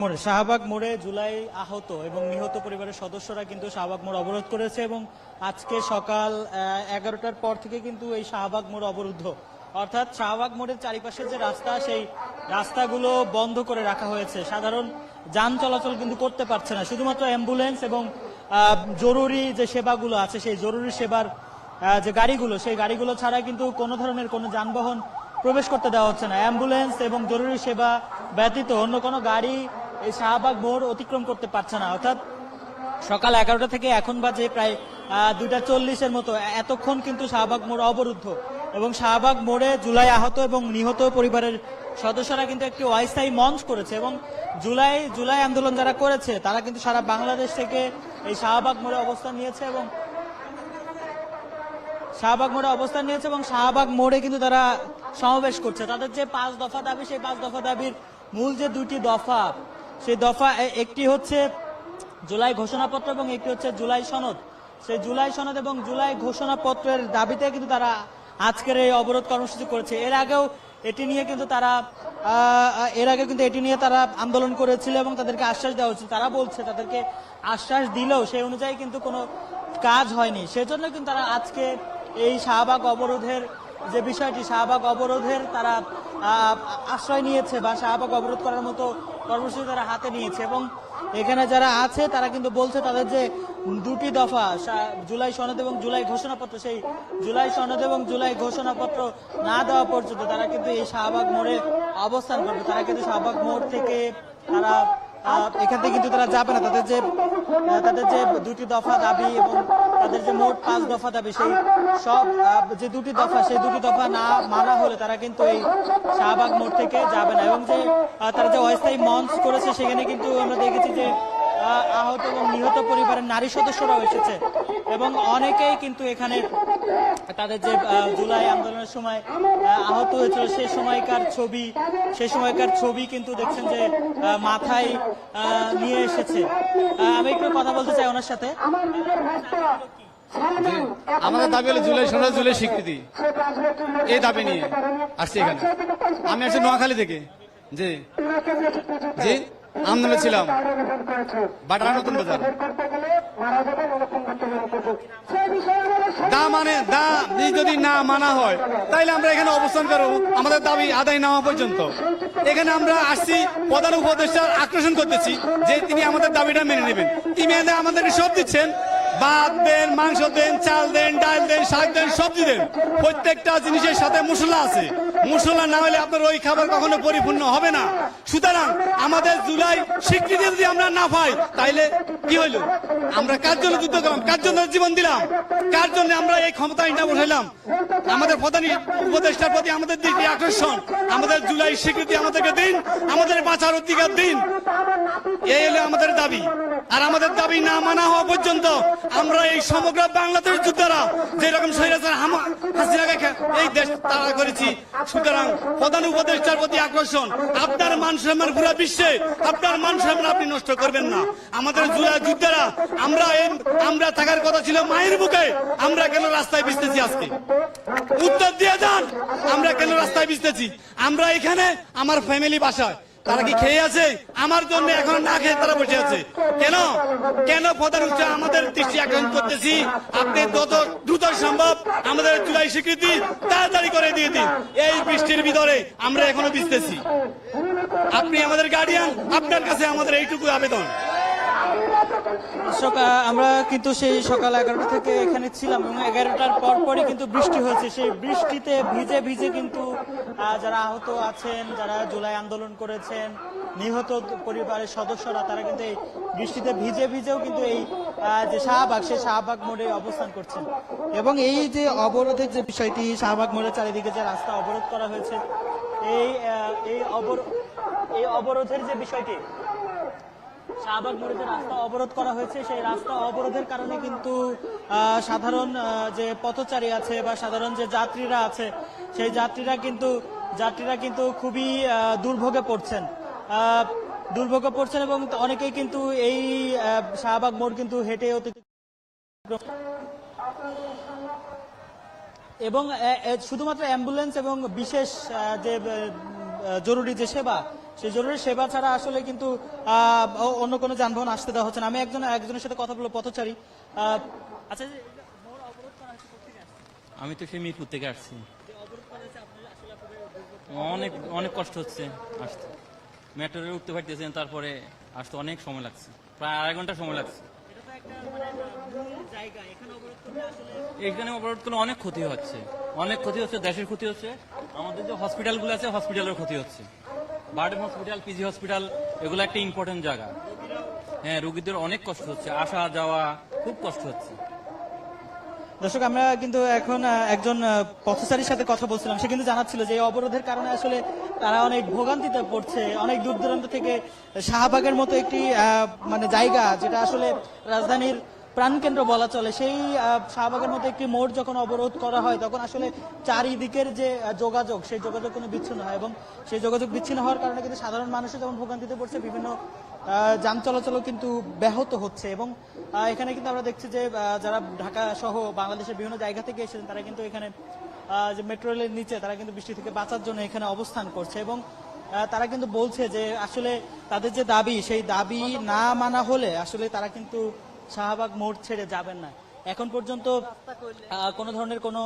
মোড়ে। শাহবাগ মোড়ে জুলাই আহত এবং নিহত পরিবারের সদস্যরা কিন্তু শাহবাগ মোড় অবরোধ করেছে এবং আজকে সকাল এগারোটার পর থেকে কিন্তু এই শাহবাগ মোড় অবরুদ্ধ। অর্থাৎ শাহবাগ মোড়ের চারিপাশের যে রাস্তা, সেই রাস্তাগুলো বন্ধ করে রাখা হয়েছে। সাধারণ যান চলাচল কিন্তু করতে পারছে না। শুধুমাত্র অ্যাম্বুলেন্স এবং জরুরি যে সেবাগুলো আছে, সেই জরুরি সেবার যে গাড়িগুলো, সেই গাড়িগুলো ছাড়া কিন্তু কোনো ধরনের কোনো যানবাহন প্রবেশ করতে দেওয়া হচ্ছে না। অ্যাম্বুলেন্স এবং জরুরি সেবা ব্যতীত অন্য কোনো গাড়ি এই শাহবাগ মোড় অতিক্রম করতে পারছে না। অর্থাৎ সকাল এগারোটা থেকে এখন বাজে প্রায় দুইটা চল্লিশের মতো। এতক্ষণ কিন্তু শাহবাগ মোড় অবরুদ্ধ। এবং শাহবাগ মোড়ে জুলাই আহত এবং নিহত পরিবারের সদস্যরা কিন্তু একটি অস্থায়ী মঞ্চ করেছে এবং জুলাই জুলাই আন্দোলন যারা করেছে, তারা কিন্তু সারা বাংলাদেশ থেকে এই শাহবাগ মোড়ে অবস্থান নিয়েছে এবং শাহবাগ মোড়ে অবস্থান নিয়েছে এবং শাহবাগ মোড়ে কিন্তু তারা সমাবেশ করছে। তাদের যে পাঁচ দফা দাবি, সেই পাঁচ দফা দাবির মূল যে দুটি দফা সেই দফা একটি হচ্ছে জুলাই ঘোষণাপত্র এবং একটি হচ্ছে জুলাই সনদ। সেই জুলাই সনদ এবং জুলাই ঘোষণাপত্রের দাবিতে কিন্তু তারা আজকের এই অবরোধ কর্মসূচি করেছে। এর আগেও এটি নিয়ে কিন্তু তারা এর আগে কিন্তু এটি নিয়ে তারা আন্দোলন করেছিল এবং তাদেরকে আশ্বাস দেওয়া হয়েছিল তারা বলছে, তাদেরকে আশ্বাস দিলেও সেই অনুযায়ী কিন্তু কোনো কাজ হয়নি। সেজন্য কিন্তু তারা আজকে এই শাহবাগ অবরোধের যে বিষয়টি শাহবাগ অবরোধের তারা আশ্রয় নিয়েছে বা শাহবাগ অবরোধ করার মতো কর্মসূচি তারা হাতে নিয়েছে এবং এখানে যারা আছে, তারা কিন্তু বলছে তাদের যে দুটি দফা জুলাই সনদ এবং জুলাই ঘোষণাপত্র, সেই জুলাই সনদ এবং জুলাই ঘোষণাপত্র না দেওয়া পর্যন্ত তারা কিন্তু এই শাহবাগ মোড়ে অবস্থান করবে। তারা কিন্তু শাহবাগ মোড় থেকে তারা এখান থেকে কিন্তু তারা যাবে না। তাদের যে তাদের যে দুটি দফা দাবি এবং তাদের যে মোট পাঁচ দফা দাবি, সেই সব যে দুটি দফা, সেই দুটি দফা না মানা হলে তারা কিন্তু এই শাহবাগ মোড় থেকে যাবে না। এবং যে তারা যে অস্থায়ী মঞ্চ করেছে, সেখানে কিন্তু আমরা দেখেছি যে আহত এবং নিহত পরিবারের নারী সদস্যরাও এসেছে। এবং অনেকেই কিন্তু এখানে তাদের যে জুলাই আন্দোলনের সময় আহত হয়েছিল সেই সময়কার ছবি সেই সময়কার ছবি কিন্তু দেখছেন যে মাথায় আহ, নিয়ে এসেছে। আহ, আমি একটু কথা বলতে চাই ওনার সাথে। আমাদের দাবি হলো জুলাই সনদ জুলাই স্বীকৃতি। এই দাবি নিয়ে আসছি এখানে। আমি আসছি নোয়াখালী থেকে। জি। জি। আন্দোলনে ছিলাম। বাটারা নতুন বাজার। দা মানে দা যদি না মানা হয়, তাইলে আমরা এখানে অবস্থান করব। আমাদের দাবি আদায় নেওয়া পর্যন্ত। এখানে আমরা আসছি, প্রধান উপদেষ্টার আকর্ষণ করতেছি যে তিনি আমাদের দাবিটা মেনে নেবেন। তিনি আমাদেরকে সব দিচ্ছেন। ভাত দেন, মাংস দেন, চাল দেন, ডাল দেন, শাক দেন সবজি দেন। প্রত্যেকটা জিনিসের সাথে মশলা আছে। মশলা না হলে আপনার ওই খাবার কখনো পরিপূর্ণ হবে না। সুতরাং আমাদের জুলাই স্বীকৃতি যদি আমরা না পাই, তাইলে কি হইল? আমরা কার জন্য যুদ্ধ করলাম? কার জন্য জীবন দিলাম? কার জন্য আমরা এই ক্ষমতাটা বসাইলাম আমাদের প্রধান উপদেষ্টার প্রতি আমাদের দিকে আকর্ষণ, আমাদের জুলাই স্বীকৃতি আমাদেরকে দিন, আমাদের বাঁচার অধিকার দিন। এই হলো আমাদের দাবি। আর আমাদের দাবি না মানা হওয়া পর্যন্ত আমরা এই সমগ্র বাংলাদেশ যোদ্ধারা যেরকম এই দেশ তাড়া করেছি। সুতরাং প্রধান উপদেষ্টার প্রতি আকর্ষণ, আপনার মান সম্মান পুরো বিশ্বে আপনার মানসম্মান আপনি নষ্ট করবেন না। আমাদের জুলা যুদ্ধারা, আমরা আমরা থাকার কথা ছিল মায়ের বুকে। আমরা কেন রাস্তায় বিসতেছি আজকে? উত্তর দিয়ে যান, আমরা কেন রাস্তায় বিসতেছি আমরা এখানে আমার ফ্যামিলি বাসায়। তারা কি খেয়ে আছে? আমার জন্য এখন না খেয়ে তারা বসে আছে। কেন? কেন প্রধান উচ্চ আমাদের দৃষ্টি আকর্ষণ করতেছি? আপনি যত দ্রুত সম্ভব আমাদের জুলাই স্বীকৃতি তাড়াতাড়ি করে দিয়ে দিন। এই বৃষ্টির ভিতরে আমরা এখনও বিচতেছি আপনি আমাদের গার্ডিয়ান আপনার কাছে আমাদের এইটুকু আবেদন। দর্শক, আমরা কিন্তু সেই সকাল এগারোটা থেকে এখানে ছিলাম এবং এগারোটার পর পরই কিন্তু বৃষ্টি হয়েছে। সেই বৃষ্টিতে ভিজে ভিজে কিন্তু যারা আহত আছেন যারা জুলাই আন্দোলন করেছেন নিহত পরিবারের সদস্যরা তারা কিন্তু এই বৃষ্টিতে ভিজে ভিজেও কিন্তু এই যে শাহবাগ সেই শাহবাগ মোড়ে অবস্থান করছেন। এবং এই যে অবরোধের যে বিষয়টি শাহবাগ মোড়ের চারিদিকে যে রাস্তা অবরোধ করা হয়েছে এই এই অবরোধের যে বিষয়টি শাহবাগ মোড়ে যে রাস্তা অবরোধ করা হয়েছে। সেই রাস্তা অবরোধের কারণে কিন্তু সাধারণ যে পথচারী আছে বা সাধারণ যে যাত্রীরা আছে, সেই যাত্রীরা কিন্তু যাত্রীরা কিন্তু খুবই দুর্ভোগে পড়ছেন। দুর্ভোগে পড়ছেন এবং অনেকেই কিন্তু এই শাহবাগ মোড় কিন্তু হেঁটে অতিথি এবং শুধুমাত্র অ্যাম্বুলেন্স এবং বিশেষ যে জরুরি যে সেবা সেই জরুরি সেবা ছাড়া আসলে কিন্তু অন্য কোনো যানবাহন আসতে দেওয়া হচ্ছে না। আমি একজন একজনের সাথে কথা বলব পথচারী। আচ্ছা? আমি তো সেই মিরপুর থেকে আসছি। অনেক অনেক কষ্ট হচ্ছে আসতে। মেট্রোরে উঠতে পারতেছেন তারপরে আসতে অনেক সময় লাগছে। প্রায় আড়াই ঘণ্টা সময় লাগছে। মানে এখানে অবরোধ করলে অনেক ক্ষতি হচ্ছে। অনেক ক্ষতি হচ্ছে দেশের ক্ষতি হচ্ছে। আমাদের যে হসপিটালগুলো আছে হসপিটালের ক্ষতি হচ্ছে। বার্ডেম হসপিটাল, পিজি হসপিটাল, এগুলো একটা ইম্পর্টেন্ট জায়গা। হ্যাঁ রুগীদের অনেক কষ্ট হচ্ছে। আসা, যাওয়া, খুব কষ্ট হচ্ছে। দর্শক, আমরা কিন্তু এখন একজন পথচারীর সাথে কথা বলছিলাম। সে কিন্তু জানাচ্ছিল যে অবরোধের কারণে আসলে তারা অনেক ভোগান্তিতে পড়ছে। অনেক দূর দূরান্ত থেকে শাহবাগের মতো একটি মানে জায়গা, যেটা আসলে রাজধানীর প্রাণকেন্দ্র বলা চলে। সেই শাহবাগের মতো একটি মোড় যখন অবরোধ করা হয়, তখন আসলে চারিদিকের যে যোগাযোগ, সেই যোগাযোগ কোনো বিচ্ছিন্ন হয়। এবং সেই যোগাযোগ বিচ্ছিন্ন হওয়ার কারণে কিন্তু সাধারণ মানুষের যেমন ভোগান্তিতে পড়ছে, বিভিন্ন যান চলাচলও কিন্তু ব্যাহত হচ্ছে। এবং এখানে কিন্তু আমরা দেখছি যে যারা ঢাকা সহ বাংলাদেশের বিভিন্ন জায়গা থেকে এসেছেন, তারা কিন্তু এখানে যে মেট্রো রেলের নিচে তারা কিন্তু বৃষ্টি থেকে বাঁচার জন্য এখানে অবস্থান করছে। এবং তারা কিন্তু বলছে যে, আসলে তাদের যে দাবি, সেই দাবি না মানা হলে আসলে তারা কিন্তু শাহবাগ মোড় ছেড়ে যাবেন না। এখন পর্যন্ত কোনো ধরনের কোনো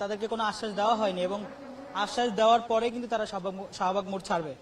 তাদেরকে কোনো আশ্বাস দেওয়া হয়নি এবং আশ্বাস দেওয়ার পরে কিন্তু তারা শাহবাগ মোড় ছাড়বে।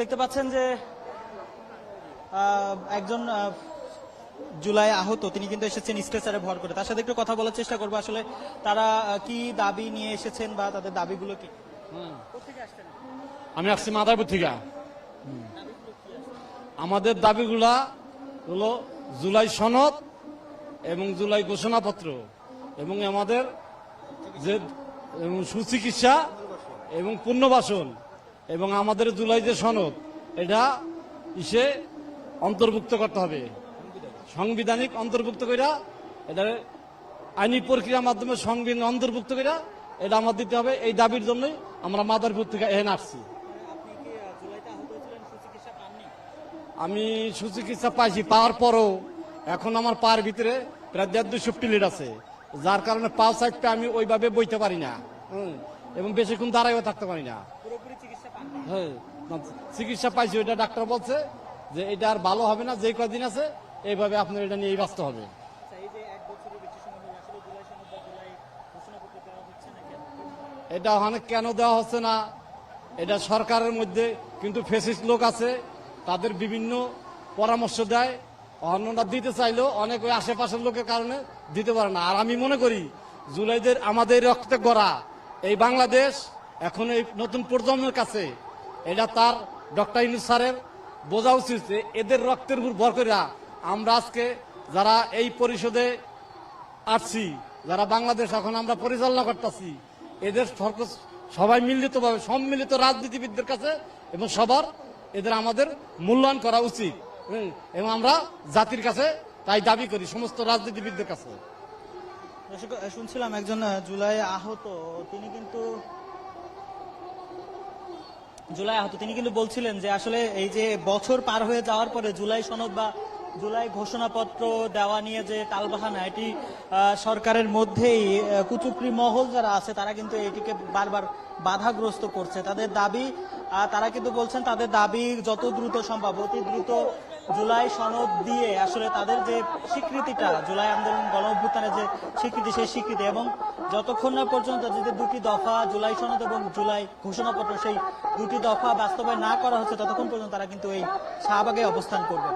দেখতে পাচ্ছেন যে একজন জুলাই আহত, তিনি কিন্তু এসেছেন স্ট্রেচারে ভর করে। তার সাথে একটু কথা বলার চেষ্টা করব আসলে, তারা কি দাবি নিয়ে এসেছেন বা তাদের দাবিগুলো কি? আমি আসছি মাদারপুর থেকে। আমাদের দাবিগুলা হলো জুলাই সনদ এবং জুলাই ঘোষণাপত্র এবং আমাদের যে সুচিকিৎসা এবং পুনর্বাসন। এবং আমাদের জুলাই যে সনদ, এটা ইসে অন্তর্ভুক্ত করতে হবে। সাংবিধানিক অন্তর্ভুক্ত কইরা, এটা আইনি প্রক্রিয়ার মাধ্যমে সংবিধান অন্তর্ভুক্ত কইরা, এটা আমার দিতে হবে। এই দাবির জন্যই আমরা মাদারপুর থেকে এখানে আসছি। আমি সুচিকিৎসা পাইছি, পাওয়ার পরও এখন আমার পায়ের ভিতরে প্রায় দেড় দুশো প্লেট আছে। যার কারণে পা সাইডটা আমি ওইভাবে বইতে পারি না। এবং বেশিক্ষণ দাঁড়াইও থাকতে পারি না। হ্যাঁ চিকিৎসা পাইছি ওইটা ডাক্তার বলছে যে এটা আর ভালো হবে না যে কদিন আছে এইভাবে আপনার এটা নিয়ে বাঁচতে হবে। আচ্ছা এটা অনেক কেন দেওয়া হচ্ছে না? এটা সরকারের মধ্যে কিন্তু ফেসিস লোক আছে তাদের বিভিন্ন পরামর্শ দেয়। অন্যরা দিতে চাইলেও অনেক ওই আশেপাশের লোকের কারণে দিতে পারে না। আর আমি মনে করি জুলাইদের আমাদের রক্তে গড়া এই বাংলাদেশ এখন এই নতুন প্রজন্মের কাছে এটা তার ডক্টর ইনুস স্যারের বোঝা উচিত যে এদের রক্তের উপর ভর করে আমরা আজকে যারা এই পরিষদে আসছি, যারা বাংলাদেশ এখন আমরা পরিচালনা করতেছি, এদের সবাই মিলিত ভাবে সম্মিলিত রাজনীতিবিদদের কাছে এবং সবার এদের আমাদের মূল্যায়ন করা উচিত। এবং আমরা জাতির কাছে তাই দাবি করি, সমস্ত রাজনীতিবিদদের কাছে। শুনছিলাম একজন জুলাই আহত, তিনি কিন্তু জুলাই আহত, তিনি কিন্তু বলছিলেন যে আসলে এই যে বছর পার হয়ে যাওয়ার পরে জুলাই সনদ বা জুলাই ঘোষণাপত্র দেওয়া নিয়ে যে তালবাহানা, এটি সরকারের মধ্যেই কুচুকরি মহল যারা আছে, তারা কিন্তু এটিকে বারবার বাধাগ্রস্ত করছে। তাদের দাবি তারা কিন্তু বলছেন তাদের দাবি যত দ্রুত সম্ভব, অতি দ্রুত জুলাই সনদ দিয়ে আসলে তাদের যে স্বীকৃতিটা, জুলাই আন্দোলন গণ অভ্যুত্থানের যে স্বীকৃতি, সেই স্বীকৃতি এবং যতক্ষণ না পর্যন্ত যদি দুটি দফা, জুলাই সনদ এবং জুলাই ঘোষণাপত্র, সেই দুটি দফা বাস্তবায়ন না করা হচ্ছে, ততক্ষণ পর্যন্ত তারা কিন্তু এই শাহবাগে অবস্থান করবে।